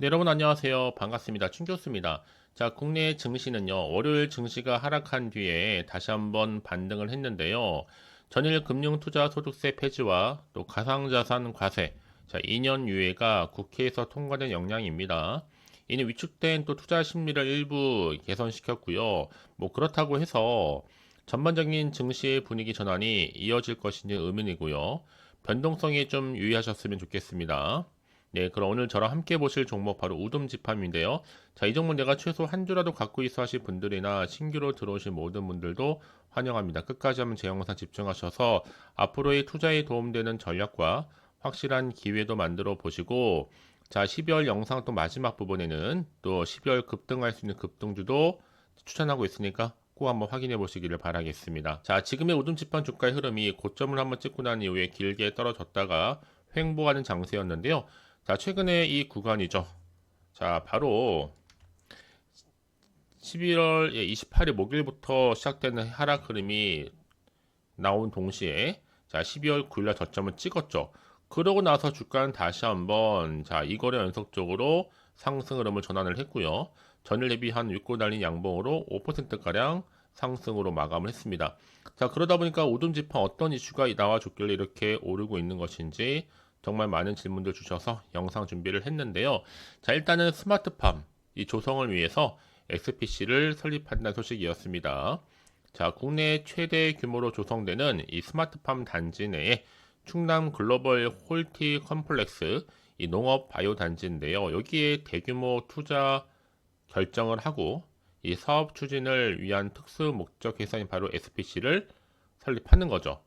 네, 여러분 안녕하세요. 반갑습니다. 춘교수입니다. 자, 국내 증시는요, 월요일 증시가 하락한 뒤에 다시 한번 반등을 했는데요. 전일 금융투자소득세 폐지와 또 가상자산 과세, 자, 2년 유예가 국회에서 통과된 영향입니다. 이는 위축된 또 투자 심리를 일부 개선시켰고요. 뭐 그렇다고 해서 전반적인 증시의 분위기 전환이 이어질 것인지 의문이고요. 변동성에 좀 유의하셨으면 좋겠습니다. 네, 그럼 오늘 저랑 함께 보실 종목 바로 우둠 집합인데요. 자, 이 종목 내가 최소 한 주라도 갖고 있어 하실 분들이나 신규로 들어오신 모든 분들도 환영합니다. 끝까지 한번 제 영상 집중하셔서 앞으로의 투자에 도움되는 전략과 확실한 기회도 만들어 보시고 자, 12월 영상 또 마지막 부분에는 또 12월 급등할 수 있는 급등주도 추천하고 있으니까 꼭 한번 확인해 보시기를 바라겠습니다. 자, 지금의 우둠 집합 주가의 흐름이 고점을 한번 찍고 난 이후에 길게 떨어졌다가 횡보하는 장세였는데요. 자, 최근에 이 구간이죠. 자, 바로 11월 28일 목요일부터 시작되는 하락 흐름이 나온 동시에 자, 12월 9일날 저점을 찍었죠. 그러고 나서 주가는 다시 한번 자, 이 거래 연속적으로 상승 흐름을 전환을 했고요. 전일 대비 한 6고 달린 양봉으로 5%가량 상승으로 마감을 했습니다. 자, 그러다 보니까 오둠 지판 어떤 이슈가 나와 줬길래 이렇게 오르고 있는 것인지 정말 많은 질문들 주셔서 영상 준비를 했는데요. 자, 일단은 스마트팜, 이 조성을 위해서 XPC를 설립한다는 소식이었습니다. 자, 국내 최대 규모로 조성되는 이 스마트팜 단지 내에 충남 글로벌 홀티 컴플렉스 이 농업 바이오 단지인데요. 여기에 대규모 투자 결정을 하고 이 사업 추진을 위한 특수 목적 회사인 바로 SPC를 설립하는 거죠.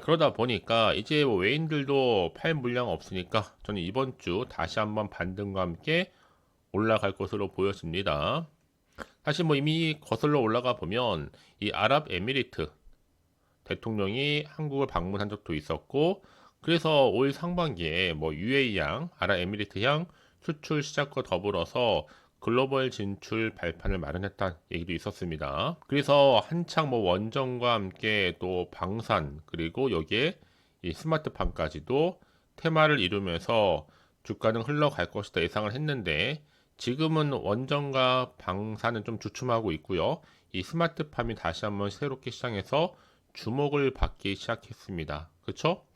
그러다 보니까 이제 뭐 외인들도 팔 물량 없으니까 저는 이번 주 다시 한번 반등과 함께 올라갈 것으로 보여집니다. 사실 뭐 이미 거슬러 올라가 보면 이 아랍에미리트 대통령이 한국을 방문한 적도 있었고 그래서 올 상반기에 뭐 UAE향, 아랍에미리트향 수출 시작과 더불어서 글로벌 진출 발판을 마련했다는 얘기도 있었습니다. 그래서 한창 뭐 원전과 함께 또 방산 그리고 여기에 이 스마트팜까지도 테마를 이루면서 주가는 흘러갈 것이다 예상을 했는데 지금은 원전과 방산은 좀 주춤하고 있고요. 이 스마트팜이 다시 한번 새롭게 시장에서 주목을 받기 시작했습니다. 그렇죠?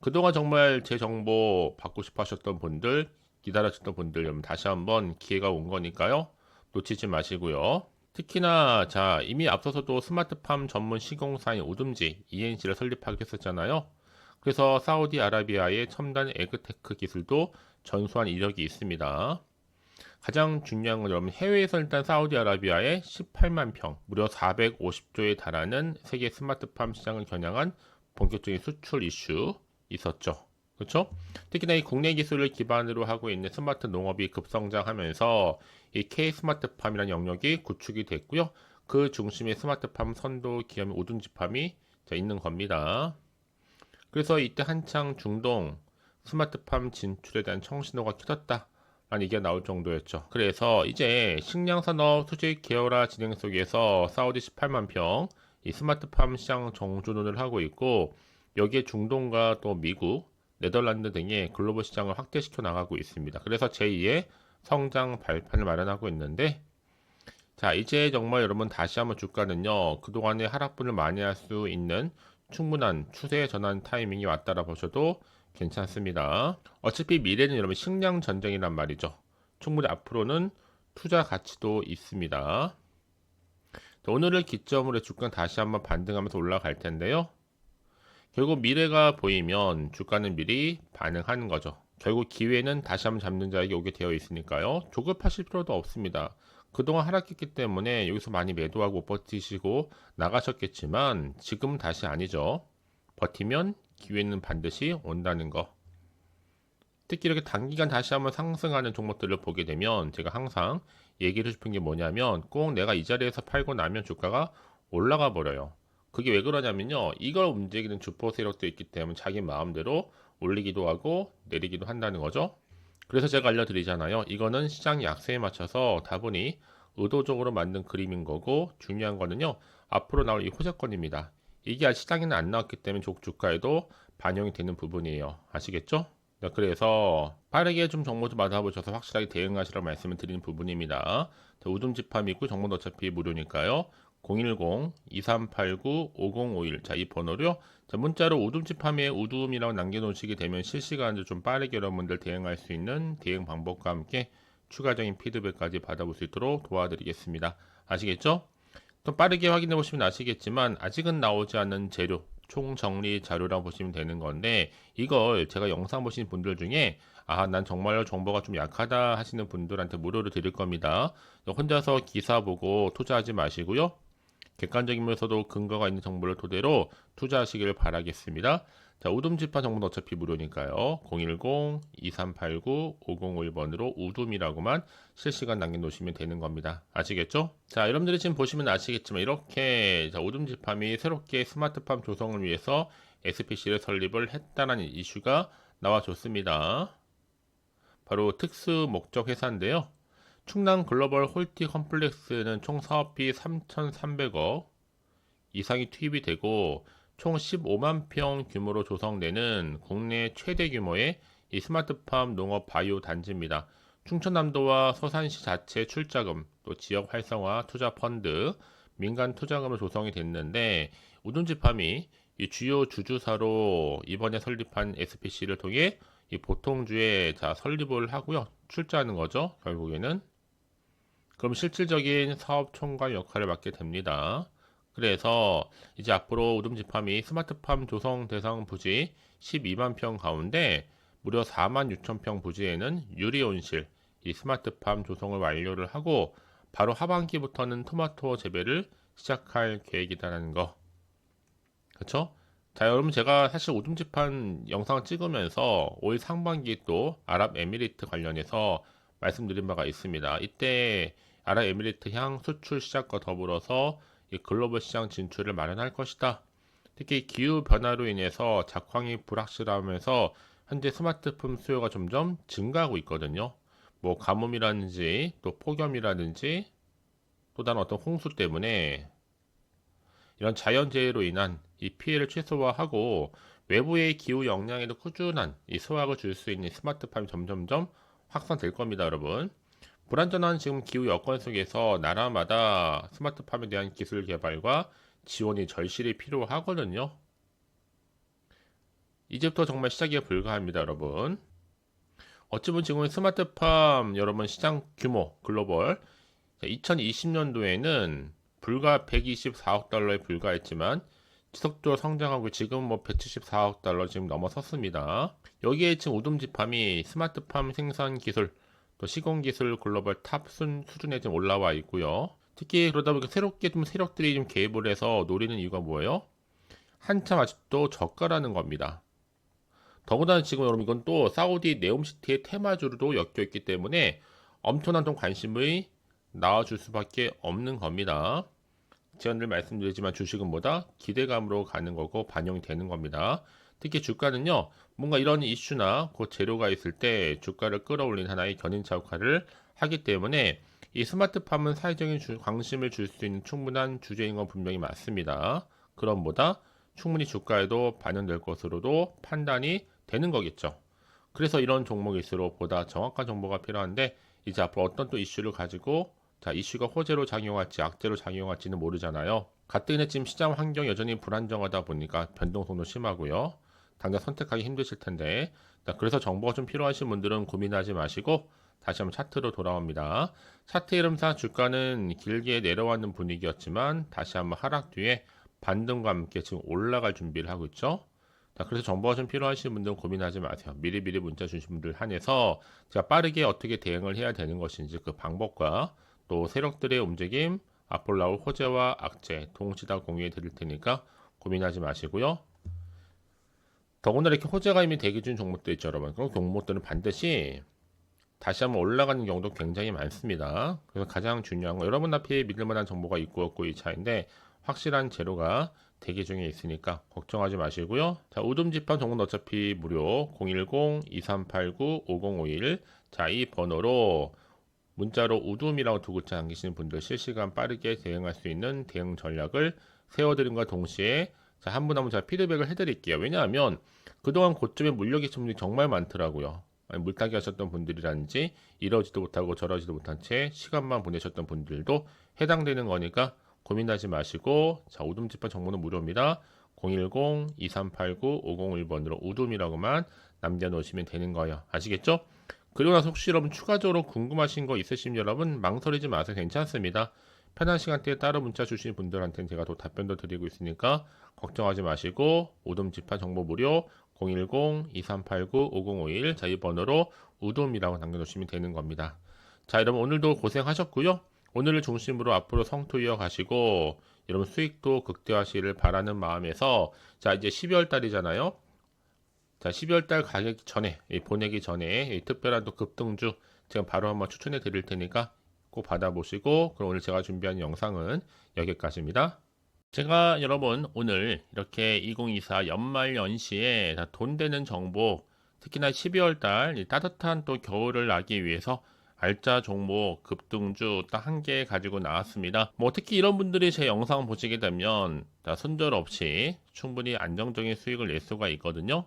그동안 정말 제 정보 받고 싶어 하셨던 분들 기다려주셨던 분들 여러분 다시 한번 기회가 온 거니까요. 놓치지 마시고요. 특히나 자 이미 앞서서도 스마트팜 전문 시공사인 오둠지 ENC를 설립하기로 했었잖아요. 그래서 사우디아라비아의 첨단 에그테크 기술도 전수한 이력이 있습니다. 가장 중요한 건 여러분 해외에서 일단 사우디아라비아의 18만 평, 무려 450조에 달하는 세계 스마트팜 시장을 겨냥한 본격적인 수출 이슈 있었죠. 그렇죠? 특히나 이 국내 기술을 기반으로 하고 있는 스마트 농업이 급성장하면서 이 K 스마트팜이라는 영역이 구축이 됐고요. 그 중심에 스마트팜 선도 기업의 오둔지팜이 있는 겁니다. 그래서 이때 한창 중동 스마트팜 진출에 대한 청신호가 켜졌다. 라는 얘기가 나올 정도였죠. 그래서 이제 식량산업 수직 계열화 진행 속에서 사우디 18만 평 이 스마트팜 시장 정주론을 하고 있고 여기에 중동과 또 미국 네덜란드 등의 글로벌 시장을 확대시켜 나가고 있습니다. 그래서 제2의 성장 발판을 마련하고 있는데 자 이제 정말 여러분 다시 한번 주가는요 그동안의 하락분을 많이 할수 있는 충분한 추세 전환 타이밍이 왔다라 보셔도 괜찮습니다. 어차피 미래는 여러분 식량 전쟁이란 말이죠. 충분히 앞으로는 투자 가치도 있습니다. 오늘을 기점으로 주가 다시 한번 반등하면서 올라갈 텐데요. 결국 미래가 보이면 주가는 미리 반응하는 거죠. 결국 기회는 다시 한번 잡는 자에게 오게 되어 있으니까요. 조급하실 필요도 없습니다. 그동안 하락했기 때문에 여기서 많이 매도하고 버티시고 나가셨겠지만 지금은 다시 아니죠. 버티면 기회는 반드시 온다는 거. 특히 이렇게 단기간 다시 한번 상승하는 종목들을 보게 되면 제가 항상 얘기를 싶은 게 뭐냐면 꼭 내가 이 자리에서 팔고 나면 주가가 올라가 버려요. 그게 왜 그러냐면요. 이걸 움직이는 주포 세력도 있기 때문에 자기 마음대로 올리기도 하고 내리기도 한다는 거죠. 그래서 제가 알려드리잖아요. 이거는 시장 약세에 맞춰서 다분히 의도적으로 만든 그림인 거고 중요한 거는요. 앞으로 나올 이 호재권입니다. 이게 시장에는 안 나왔기 때문에 주가에도 반영이 되는 부분이에요. 아시겠죠? 자, 그래서 빠르게 좀 정보 좀 받아보셔서 확실하게 대응하시라고 말씀을 드리는 부분입니다. 집합 있고 정보는 어차피 무료니까요. 010-2389-5051. 자, 이 번호로요. 자, 문자로 우둠 집함에 우둠이라고 남겨놓으시게 되면 실시간으로 좀 빠르게 여러분들 대응할 수 있는 대응 방법과 함께 추가적인 피드백까지 받아볼 수 있도록 도와드리겠습니다. 아시겠죠? 또 빠르게 확인해 보시면 아시겠지만 아직은 나오지 않은 재료 총정리 자료라고 보시면 되는 건데 이걸 제가 영상 보신 분들 중에 아 난 정말로 정보가 좀 약하다 하시는 분들한테 무료로 드릴 겁니다. 혼자서 기사 보고 투자하지 마시고요. 객관적이면서도 근거가 있는 정보를 토대로 투자하시길 바라겠습니다. 자, 우둠지파 정보는 어차피 무료니까요. 010-2389-5051번으로 우둠이라고만 실시간 남겨놓으시면 되는 겁니다. 아시겠죠? 자, 여러분들이 지금 보시면 아시겠지만 이렇게 자, 우둠지팜이 새롭게 스마트팜 조성을 위해서 SPC를 설립을 했다는 이슈가 나와줬습니다. 바로 특수 목적 회사인데요. 충남 글로벌 홀티 컴플렉스는 총 사업비 3,300억 이상이 투입이 되고 총 15만 평 규모로 조성되는 국내 최대 규모의 이 스마트팜 농업 바이오 단지입니다. 충청남도와 서산시 자체 출자금, 또 지역 활성화 투자 펀드, 민간 투자금으로 조성이 됐는데 우둔지팜이 이 주요 주주사로 이번에 설립한 SPC를 통해 이 보통주에 자 설립을 하고요 출자하는 거죠 결국에는 그럼 실질적인 사업 총괄 역할을 맡게 됩니다. 그래서 이제 앞으로 우dum지팜이 스마트팜 조성 대상 부지 12만 평 가운데 무려 4만 6천 평 부지에는 유리온실 이 스마트팜 조성을 완료를 하고 바로 하반기부터는 토마토 재배를 시작할 계획이다라는 거. 그렇죠? 자, 여러분 제가 사실 우dum지판 영상을 찍으면서 올 상반기 또 아랍에미리트 관련해서 말씀드린 바가 있습니다. 이때 아랍에미리트 향 수출 시작과 더불어서 이 글로벌 시장 진출을 마련할 것이다. 특히 기후 변화로 인해서 작황이 불확실하면서 현재 스마트폰 수요가 점점 증가하고 있거든요. 뭐 가뭄이라든지 또 폭염이라든지 또 다른 어떤 홍수 때문에 이런 자연재해로 인한 이 피해를 최소화하고 외부의 기후 영향에도 꾸준한 이 소화를 줄 수 있는 스마트팜이 점점점 확산될 겁니다, 여러분. 불안전한 지금 기후 여건 속에서 나라마다 스마트팜에 대한 기술 개발과 지원이 절실히 필요하거든요. 이제부터 정말 시작에 불과합니다, 여러분. 어찌 보면 지금 스마트팜 여러분 시장 규모 글로벌 2020년도에는 불과 124억 달러에 불과했지만 지속적으로 성장하고 지금 뭐 174억 달러 지금 넘어섰습니다. 여기에 지금 우둠지팜이 스마트팜 생산 기술 또 시공 기술 글로벌 탑 순, 수준에 좀 올라와 있고요. 특히 그러다 보니까 새롭게 좀 세력들이 좀 개입을 해서 노리는 이유가 뭐예요? 한참 아직도 저가라는 겁니다. 더구나 지금 여러분 이건 또 사우디 네옴시티의 테마주로도 엮여 있기 때문에 엄청난 좀 관심이 나와줄 수밖에 없는 겁니다. 제가 늘 말씀드리지만 주식은 뭐다? 기대감으로 가는 거고 반영이 되는 겁니다. 특히 주가는요, 뭔가 이런 이슈나 그 재료가 있을 때 주가를 끌어올린 하나의 견인차 역할을 하기 때문에 이 스마트팜은 사회적인 주, 관심을 줄 수 있는 충분한 주제인 건 분명히 맞습니다. 그럼 보다 충분히 주가에도 반영될 것으로도 판단이 되는 거겠죠. 그래서 이런 종목일수록 보다 정확한 정보가 필요한데 이제 앞으로 어떤 또 이슈를 가지고 자 이슈가 호재로 작용할지 악재로 작용할지는 모르잖아요. 가뜩이나 지금 시장 환경 여전히 불안정하다 보니까 변동성도 심하고요. 당장 선택하기 힘드실 텐데 자, 그래서 정보가 좀 필요하신 분들은 고민하지 마시고 다시 한번 차트로 돌아옵니다. 차트 이름상 주가는 길게 내려왔는 분위기였지만 다시 한번 하락 뒤에 반등과 함께 지금 올라갈 준비를 하고 있죠. 자, 그래서 정보가 좀 필요하신 분들은 고민하지 마세요. 미리미리 문자 주신 분들 한해서 제가 빠르게 어떻게 대응을 해야 되는 것인지 그 방법과 또 세력들의 움직임, 앞으로 나올 호재와 악재 동시 다 공유해 드릴 테니까 고민하지 마시고요. 더군다나 이렇게 호재가 이미 대기 중 종목도 있죠, 여러분. 그런 종목들은 반드시 다시 한번 올라가는 경우도 굉장히 많습니다. 그래서 가장 중요한 건 여러분 앞에 믿을 만한 정보가 있고 없고 이 차인데 확실한 재료가 대기 중에 있으니까 걱정하지 마시고요. 자, 우둠지판 정보는 어차피 무료 010-2389-5051 자, 이 번호로 문자로 우둠이라고 두 글자 남기시는 분들 실시간 빠르게 대응할 수 있는 대응 전략을 세워드림과 동시에 자, 한 분 한분 제가 피드백을 해드릴게요. 왜냐하면 그동안 고점에 물려 계신 분들이 정말 많더라고요. 물타기 하셨던 분들이라든지 이러지도 못하고 저러지도 못한 채 시간만 보내셨던 분들도 해당되는 거니까 고민하지 마시고 자 우둠집합 정보는 무료입니다. 010-2389-501번으로 우둠이라고만 남겨놓으시면 되는 거예요. 아시겠죠? 그리고 나서 혹시 여러분 추가적으로 궁금하신 거 있으시면 여러분 망설이지 마세요. 괜찮습니다. 편한 시간대에 따로 문자 주신 분들한테는 제가 또 답변도 드리고 있으니까 걱정하지 마시고 우둠집합 정보 무료 010-2389-5051 저희 번호로 우돔이라고 남겨놓으시면 되는 겁니다. 자 여러분 오늘도 고생하셨고요. 오늘을 중심으로 앞으로 성토 이어가시고 여러분 수익도 극대화하시기를 바라는 마음에서 자 이제 12월 달이잖아요. 자 12월 달 가기 전에 보내기 전에 특별한 또 급등주 제가 바로 한번 추천해 드릴 테니까 꼭 받아보시고 그럼 오늘 제가 준비한 영상은 여기까지입니다. 제가 여러분 오늘 이렇게 2024 연말 연시에 돈 되는 정보 특히나 12월 달 따뜻한 또 겨울을 나기 위해서 알짜 종목 급등주 딱 한 개 가지고 나왔습니다. 뭐 특히 이런 분들이 제 영상 보시게 되면 손절 없이 충분히 안정적인 수익을 낼 수가 있거든요.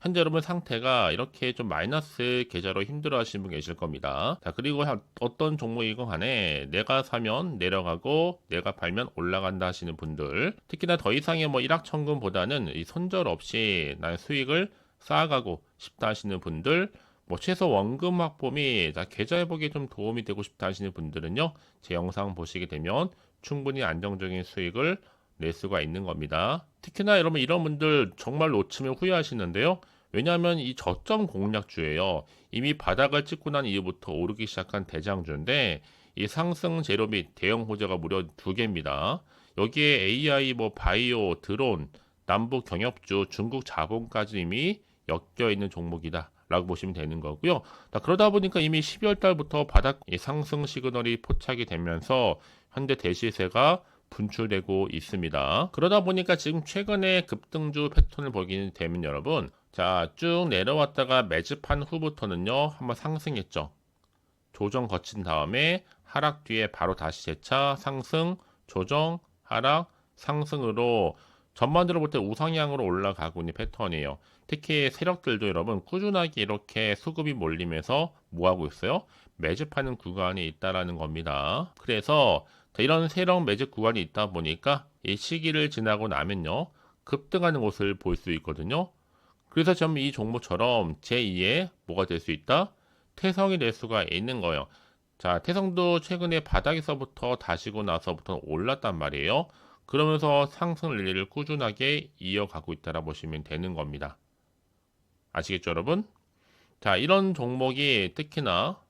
현재 여러분 상태가 이렇게 좀 마이너스 계좌로 힘들어 하시는 분 계실 겁니다. 자, 그리고 어떤 종목이건 간에 내가 사면 내려가고 내가 팔면 올라간다 하시는 분들 특히나 더 이상의 뭐 일확천금보다는 이 손절 없이 나의 수익을 쌓아가고 싶다 하시는 분들 뭐 최소 원금 확보 및 계좌 회복에 좀 도움이 되고 싶다 하시는 분들은요 제 영상 보시게 되면 충분히 안정적인 수익을 낼 수가 있는 겁니다. 특히나 여러분 이런 분들 정말 놓치면 후회하시는데요. 왜냐하면 이 저점 공략주예요. 이미 바닥을 찍고 난 이후부터 오르기 시작한 대장주인데 이 상승 재료 및 대형 호재가 무려 두 개입니다. 여기에 AI, 뭐 바이오, 드론, 남북 경협주, 중국 자본까지 이미 엮여 있는 종목이다. 라고 보시면 되는 거고요. 그러다 보니까 이미 12월 달부터 바닥 상승 시그널이 포착이 되면서 현대 대시세가 분출되고 있습니다. 그러다 보니까 지금 최근에 급등주 패턴을 보게 되면 여러분 자 쭉 내려왔다가 매집한 후부터는요 한번 상승했죠. 조정 거친 다음에 하락 뒤에 바로 다시 재차 상승 조정 하락 상승으로 전반적으로 볼 때 우상향으로 올라가고 있는 패턴이에요. 특히 세력들도 여러분 꾸준하게 이렇게 수급이 몰리면서 뭐하고 있어요? 매집하는 구간이 있다라는 겁니다. 그래서 이런 세력 매집 구간이 있다 보니까 이 시기를 지나고 나면요 급등하는 것을 볼 수 있거든요. 그래서 좀 이 종목처럼 제2의 뭐가 될 수 있다? 태성이 될 수가 있는 거예요. 자, 태성도 최근에 바닥에서부터 다시고 나서부터 올랐단 말이에요. 그러면서 상승 릴리를 꾸준하게 이어가고 있다라 보시면 되는 겁니다. 아시겠죠, 여러분? 자, 이런 종목이 특히나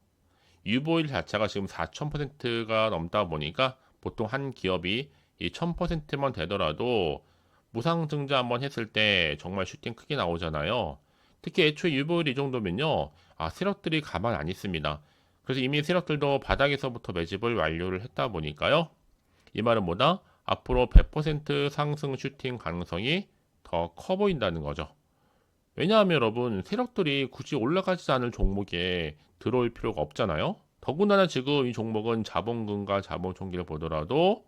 유보일 자체가 지금 4,000%가 넘다 보니까 보통 한 기업이 이 1,000%만 되더라도 무상 증자 한번 했을 때 정말 슈팅 크게 나오잖아요. 특히 애초에 유보일 이 정도면요. 아, 세력들이 가만 안 있습니다. 그래서 이미 세력들도 바닥에서부터 매집을 완료를 했다 보니까요. 이 말은 뭐다? 앞으로 100% 상승 슈팅 가능성이 더 커 보인다는 거죠. 왜냐하면 여러분 세력들이 굳이 올라가지 않을 종목에 들어올 필요가 없잖아요. 더군다나 지금 이 종목은 자본금과 자본 총기를 보더라도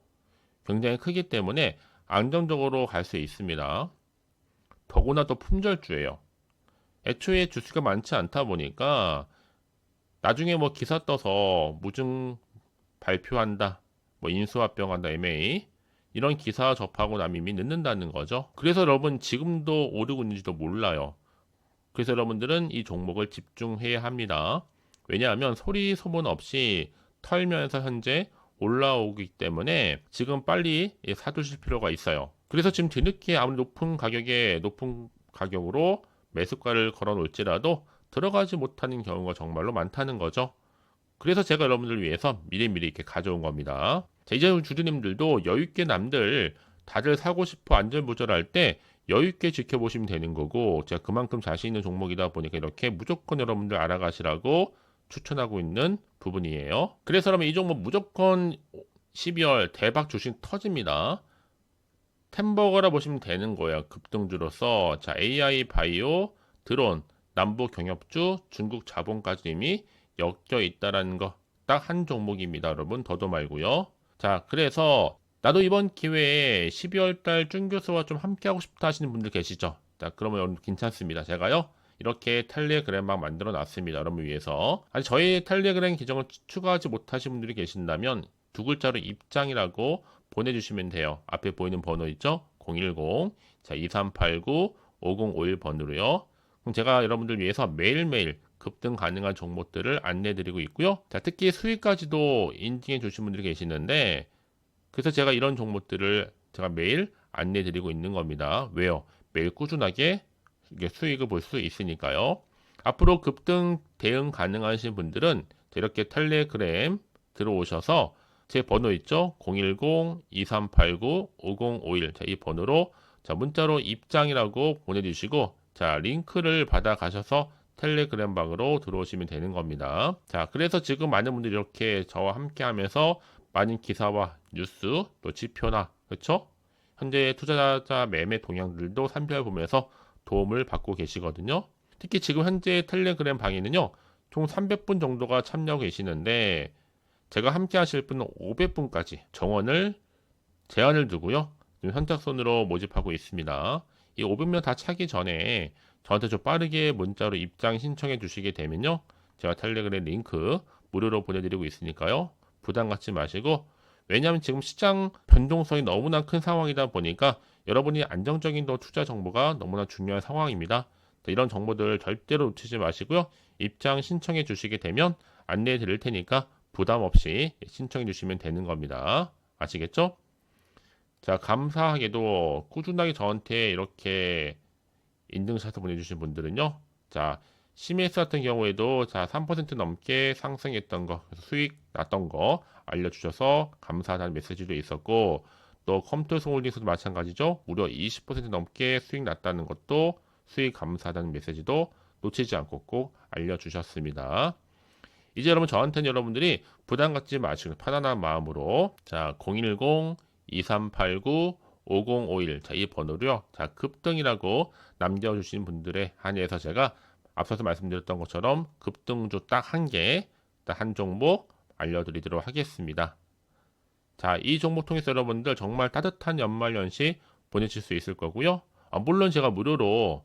굉장히 크기 때문에 안정적으로 갈 수 있습니다. 더구나 또 품절주예요. 애초에 주수가 많지 않다 보니까 나중에 뭐 기사 떠서 무증 발표한다, 뭐 인수합병한다, MA 이런 기사 접하고 나면 이미 늦는다는 거죠. 그래서 여러분 지금도 오르고 있는지도 몰라요. 그래서 여러분들은 이 종목을 집중해야 합니다. 왜냐하면 소리 소문 없이 털면서 현재 올라오기 때문에 지금 빨리 사두실 필요가 있어요. 그래서 지금 뒤늦게 아무리 높은 가격에 높은 가격으로 매수가를 걸어 놓을지라도 들어가지 못하는 경우가 정말로 많다는 거죠. 그래서 제가 여러분들 위해서 미리미리 이렇게 가져온 겁니다. 자, 이제 주주님들도 여유있게 남들 다들 사고 싶어 안전부절할 때 여유있게 지켜보시면 되는 거고 제가 그만큼 자신 있는 종목이다 보니까 이렇게 무조건 여러분들 알아가시라고 추천하고 있는 부분이에요. 그래서 여러분 이 종목 무조건 12월 대박 주식 터집니다. 템버거라 보시면 되는 거예요. 급등주로서 자 AI 바이오 드론 남부 경협주 중국 자본까지 이미 엮여 있다라는 거 딱 한 종목입니다. 여러분 더도 말고요. 자 그래서 나도 이번 기회에 12월 달 준 교수와 좀 함께 하고 싶다 하시는 분들 계시죠? 자, 그러면 여러분 괜찮습니다. 제가요. 이렇게 텔레그램방 만들어 놨습니다. 여러분 위해서. 아니, 저희 텔레그램 계정을 추가하지 못하신 분들이 계신다면 두 글자로 입장이라고 보내주시면 돼요. 앞에 보이는 번호 있죠? 010, 자, 2389, 5051번으로요. 그럼 제가 여러분들 위해서 매일매일 급등 가능한 종목들을 안내 드리고 있고요. 자, 특히 수익까지도 인증해 주신 분들이 계시는데, 그래서 제가 이런 종목들을 제가 매일 안내 드리고 있는 겁니다. 왜요? 매일 꾸준하게 수익을 볼 수 있으니까요. 앞으로 급등 대응 가능하신 분들은 이렇게 텔레그램 들어오셔서 제 번호 있죠? 010-2389-5051. 자, 이 번호로 자, 문자로 입장이라고 보내주시고, 자, 링크를 받아 가셔서 텔레그램 방으로 들어오시면 되는 겁니다. 자, 그래서 지금 많은 분들이 이렇게 저와 함께 하면서 많은 기사와 뉴스, 또 지표나, 그렇죠? 현재 투자자 매매 동향들도 살펴보면서 도움을 받고 계시거든요. 특히 지금 현재 텔레그램 방에는요, 총 300분 정도가 참여하고 계시는데, 제가 함께 하실 분은 500분까지 정원을 제한을 두고요. 지금 현착손으로 모집하고 있습니다. 이 500명 다 차기 전에 저한테 좀 빠르게 문자로 입장 신청해 주시게 되면요. 제가 텔레그램 링크 무료로 보내드리고 있으니까요. 부담 갖지 마시고 왜냐하면 지금 시장 변동성이 너무나 큰 상황이다 보니까 여러분이 안정적인 또 투자 정보가 너무나 중요한 상황입니다. 이런 정보들 절대로 놓치지 마시고요. 입장 신청해 주시게 되면 안내해 드릴 테니까 부담 없이 신청해 주시면 되는 겁니다. 아시겠죠? 자, 감사하게도 꾸준하게 저한테 이렇게 인증샷을 보내주신 분들은요. 자, CMS 같은 경우에도 자, 3% 넘게 상승했던 거, 수익 났던 거 알려주셔서 감사하다는 메시지도 있었고, 또 컴퓨터 홀딩스도 마찬가지죠. 무려 20% 넘게 수익 났다는 것도 수익 감사하다는 메시지도 놓치지 않고 꼭 알려주셨습니다. 이제 여러분 저한테는 여러분들이 부담 갖지 마시고 편안한 마음으로 자 010 2389 5051 자이 번호로요 자 급등이라고 남겨주신 분들의 한해서 제가 앞서서 말씀드렸던 것처럼 급등주 딱 한 개, 딱 한 종목 알려드리도록 하겠습니다. 자, 이 종목 통해서 여러분들 정말 따뜻한 연말 연시 보내실 수 있을 거고요. 아, 물론 제가 무료로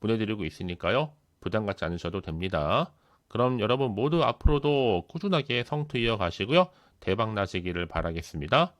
보내드리고 있으니까요. 부담 갖지 않으셔도 됩니다. 그럼 여러분 모두 앞으로도 꾸준하게 성투 이어가시고요. 대박 나시기를 바라겠습니다.